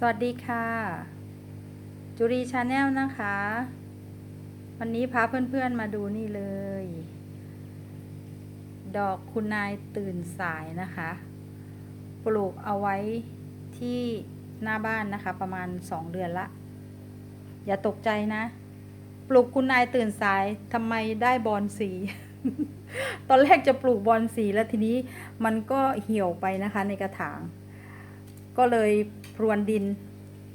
สวัสดีค่ะ จุรีชาแนลนะคะ วันนี้พาเพื่อนๆมาดูนี่เลย ดอกคุณนายตื่นสายนะคะ ปลูกเอาไว้ที่หน้าบ้านนะคะ ประมาณ2เดือนละ อย่าตกใจนะ ปลูกคุณนายตื่นสายทำไมได้บอลสี ตอนแรกจะปลูกบอลสีแล้วทีนี้มันก็เหี่ยวไปนะคะในกระถาง ก็เลยพรวนดิน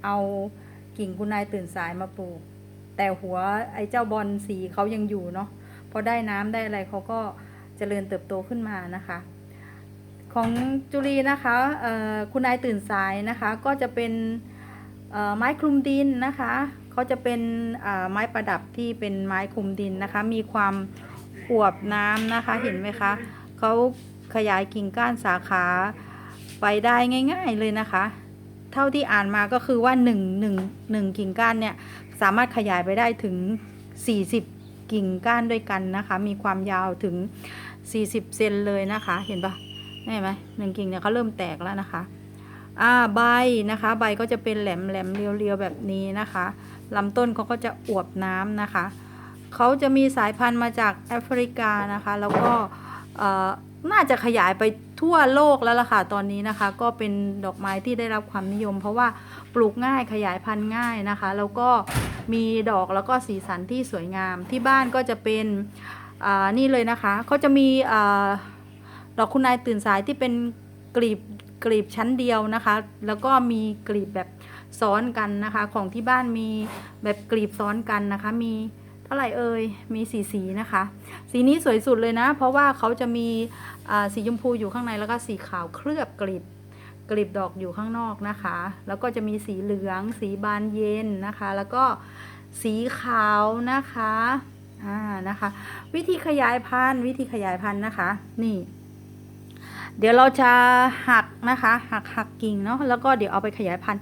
เอากิ่งคุณนายตื่นสายมาปลูก แต่หัวไอ้เจ้าบอลสีเขายังอยู่เนาะพอได้น้ำได้อะไรเขาก็เจริญเติบโตขึ้นมานะคะ ของจุลีนะคะคุณนายตื่นสายนะคะ ก็จะเป็นไม้คลุมดินนะคะเขาจะเป็นไม้ประดับที่เป็นไม้คลุมดินนะคะ มีความอวบน้ำนะคะเห็นไหมคะเขาขยายกิ่งก้านสาขา ไปได้ง่าย ๆเลยนะคะ เท่าที่อ่านมาก็คือว่า1 1 1กิ่งก้านเนี่ยสามารถขยายไปได้ถึง 40 กิ่งก้านด้วยกันนะคะ มีความยาวถึง 40 เซนเลยนะคะ เห็นปะเห็นไหมหนึ่งกิ่งเนี่ยเขาเริ่มแตกแล้วนะคะอ่าใบนะคะ ใบก็จะเป็นแหลมแหลมเรียวๆแบบนี้นะคะลำต้นเขาก็จะอวบน้ำนะคะ เขาจะมีสายพันธุ์มาจากแอฟริกานะคะ แล้วก็ น่าจะขยายไปทั่วโลกแล้วล่ะค่ะตอนนี้นะคะ ก็เป็นดอกไม้ที่ได้รับความนิยม เพราะว่าปลูกง่ายขยายพันธุ์ง่ายนะคะ แล้วก็มีดอกแล้วก็สีสันที่สวยงามที่บ้านก็จะเป็นนี่เลยนะคะเขาจะมีดอกคุณนายตื่นสายที่เป็นกลีบกลีบชั้นเดียวนะคะ แล้วก็มีกลีบแบบซ้อนกันนะคะ ของที่บ้านมีแบบกลีบซ้อนกันนะคะ มี ท่าไหร่เอ่ยมีสีสีนะคะ สีนี้สวยสุดเลยนะ เพราะว่าเขาจะมีสีชมพูอยู่ข้างในแล้วก็สีขาวเคลือบกลีบกลีบดอกอยู่ข้างนอกนะคะ แล้วก็จะมีสีเหลือง สีบานเย็นนะคะ แล้วก็สีขาวนะคะอ่านะคะ วิธีขยายพันธุ์วิธีขยายพันธุ์นะคะ นี่ เดี๋ยวเราจะหักนะคะ หักหักกิ่งเนาะแล้วก็เดี๋ยวเอาไปขยายพันธุ์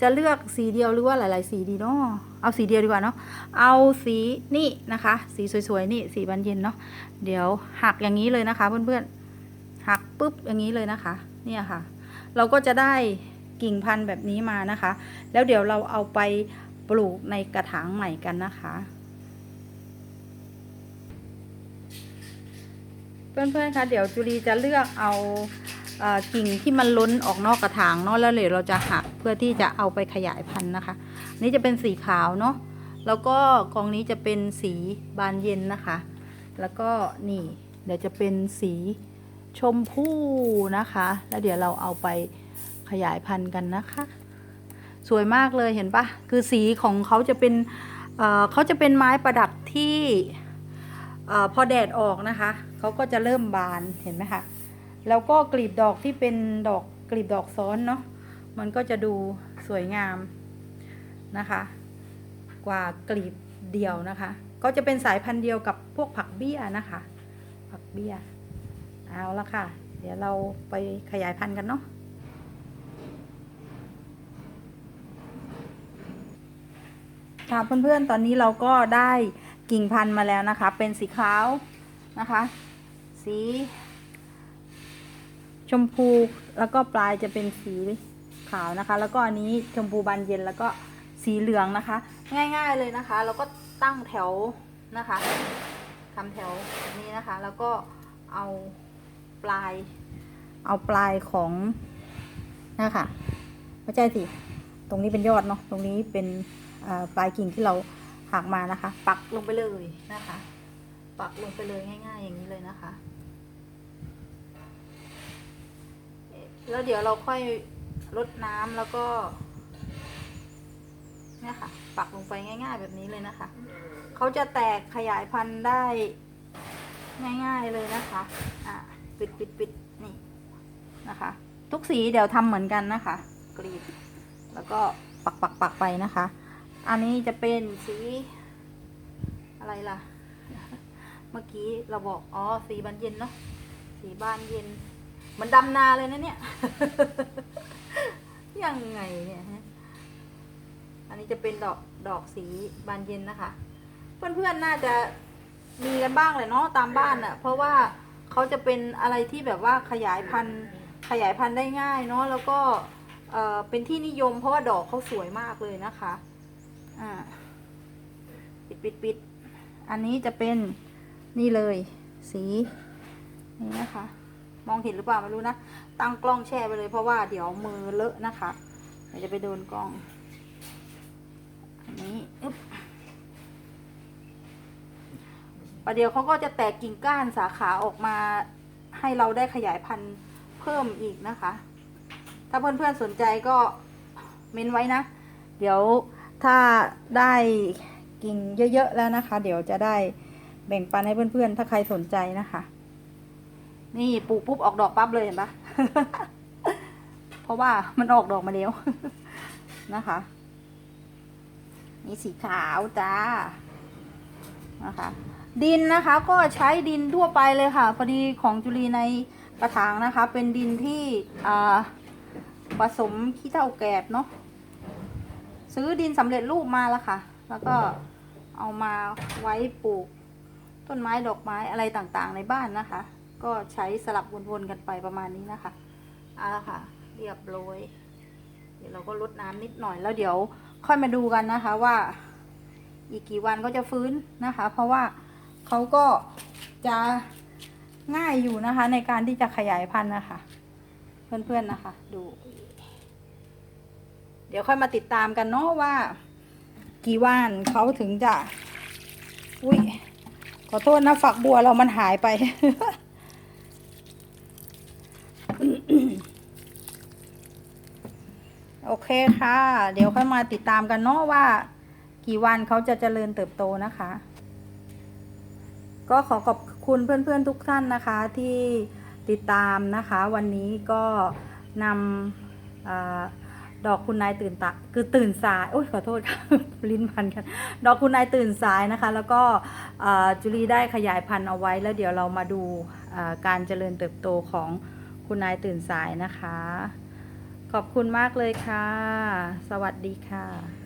จะเลือกสีเดียวหรือว่าหลาย ๆ สีดีเนาะเอาสีเดียวดีกว่าเนาะเอาสีนี่นะคะ สีสวย ๆ นี่สีบานเย็นเนาะเดี๋ยวหักอย่างนี้เลยนะคะ เพื่อนๆหักปุ๊บอย่างนี้เลยนะคะ เนี่ยค่ะ เราก็จะได้กิ่งพันธุ์แบบนี้มานะคะ แล้วเดี๋ยวเราเอาไปปลูกในกระถางใหม่กันนะคะเพื่อนๆคะเดี๋ยวจุลีจะเลือกเอา กิ่งที่มันล้นออกนอกกระถางเนาะแล้วเดี๋ยวเราจะหักเพื่อที่จะเอาไปขยายพันธุ์นะคะ นี่จะเป็นสีขาวเนาะแล้วก็กองนี้จะเป็นสีบานเย็นนะคะ แล้วก็นี่เดี๋ยวจะเป็นสีชมพู่นะคะ แล้วเดี๋ยวเราเอาไปขยายพันธุ์กันนะคะ สวยมากเลยเห็นปะคือสีของเขาจะเป็นเเขาจะเป็นไม้ประดับที่อพอแดดออกนะคะ เขาก็จะเริ่มบานเห็นไหมคะ แล้วก็กลีบดอกที่เป็นดอกกลีบดอกซ้อนเนาะมันก็จะดูสวยงามนะคะ กว่ากลีบเดียวนะคะ ก็จะเป็นสายพันธุ์เดียวกับพวกผักเบี้ยนะคะ ผักเบี้ยเอาละค่ะ เดี๋ยวเราไปขยายพันธุ์กันเนาะค่ะเพื่อนๆ ตอนนี้เราก็ได้กิ่งพันธุ์มาแล้วนะคะ เป็นสีขาวนะคะ สี ชมพูแล้วก็ปลายจะเป็นสีขาวนะคะ แล้วก็อันนี้ชมพูบานเย็นแล้วก็สีเหลืองนะคะ ง่ายๆเลยนะคะเราก็ตั้งแถวนะคะทำแถวแบบนี้นะคะ แล้วก็เอาปลาย เอาปลายของนะคะไม่ใช่สิตรงนี้เป็นยอดเนาะตรงนี้เป็นปลายกิ่งที่เราหักมานะคะ ปักลงไปเลยนะคะ ปักลงไปเลยง่าย ๆ อย่างนี้เลยนะคะ แล้วเดี๋ยวเราค่อยลดน้ำแล้วก็เนี่ยค่ะ ปักลงไปง่าย ๆ แบบนี้เลยนะคะ เขาจะแตกขยายพันธุ์ได้ง่าย ๆเลยนะคะ อ่าปิดปิดปิดนี่นะคะ ทุกสีเดี๋ยวทำเหมือนกันนะคะ กรีด แล้วก็ปักปักปักไปนะคะ อันนี้จะเป็นสีอะไรล่ะ เมื่อกี้เราบอก อ๋อ สีบานเย็นเนาะ สีบานเย็น มันดำนาเลยนะเนี่ย ยังไงเนี่ยฮะ อันนี้จะเป็นดอกดอกสีบานเย็นนะคะ เพื่อนๆน่าจะมีกันบ้างเลยเนาะตามบ้านอะ่ะ เพราะว่าเขาจะเป็นอะไรที่แบบว่าขยายพันธุ์ขยายพันธุ์ได้ง่ายเนาะแล้วก็เอ่อเป็นที่นิยมเพราะว่าดอกเขาสวยมากเลยนะคะ อ่า ปิดปิดปิดอันนี้จะเป็นนี่เลย สี นี่นะคะ มองเห็นหรือเปล่าไม่รู้นะ ตั้งกล้องแช่ไปเลยเพราะว่าเดี๋ยวมือเลอะนะคะเดี๋ยวจะไปโดนกล้อง อันนี้อึ๊บประเดี๋ยวเขาก็จะแตกกิ่งก้านสาขาออกมาให้เราได้ขยายพันธุ์เพิ่มอีกนะคะ ถ้าเพื่อนๆสนใจก็เมนไว้นะ เดี๋ยวถ้าได้กิ่งเยอะๆแล้วนะคะ เดี๋ยวจะได้แบ่งปันให้เพื่อนๆ ถ้าใครสนใจนะคะ นี่ปลูกปุ๊บออกดอกปั๊บเลยเห็นปะเพราะว่ามันออกดอกมาแล้วนะคะ นี่สีขาวจ้านะคะ ดินนะคะก็ใช้ดินทั่วไปเลยค่ะพอดีของจุลีในกระถางนะคะ เป็นดินที่ผสมขี้เถ้าแกบเนาะซื้อดินสำเร็จรูปมาแล้วค่ะ แล้วก็เอามาไว้ปลูกต้นไม้ดอกไม้อะไรต่างๆในบ้านนะคะ ก็ใช้สลับวนๆกันไปประมาณนี้นะคะเอาละค่ะ เรียบร้อย เดี๋ยวเราก็ลดน้ำนิดหน่อยแล้วเดี๋ยวค่อยมาดูกันนะคะว่า อีกกี่วันก็จะฟื้นนะคะ เพราะว่าเขาก็จะง่ายอยู่นะคะ ในการที่จะขยายพันธุ์นะคะ เพื่อนๆนะคะ ดู เดี๋ยวค่อยมาติดตามกันเนาะว่า กี่วันเขาถึงจะ อุ้ยขอโทษนะฝักบัวเรามันหายไป โอเคค่ะ เดี๋ยวค่อยมาติดตามกันเนาะว่า กี่วันเขาจะเจริญเติบโตนะคะ ก็ขอขอบคุณเพื่อนๆทุกท่านนะคะที่ติดตามนะคะ วันนี้ก็นำอดอกคุณนายตื่นตาคือตื่นสายโอ้ยขอโทษค่ะลิ้นพันกันดอกคุณนายตื่นสายนะคะ แล้วก็จุลีได้ขยายพันธุ์เอาไว้แล้วเดี๋ยวเรามาดูการเจริญเติบโตของคุณนายตื่นสายนะคะ ขอบคุณมากเลยค่ะ สวัสดีค่ะ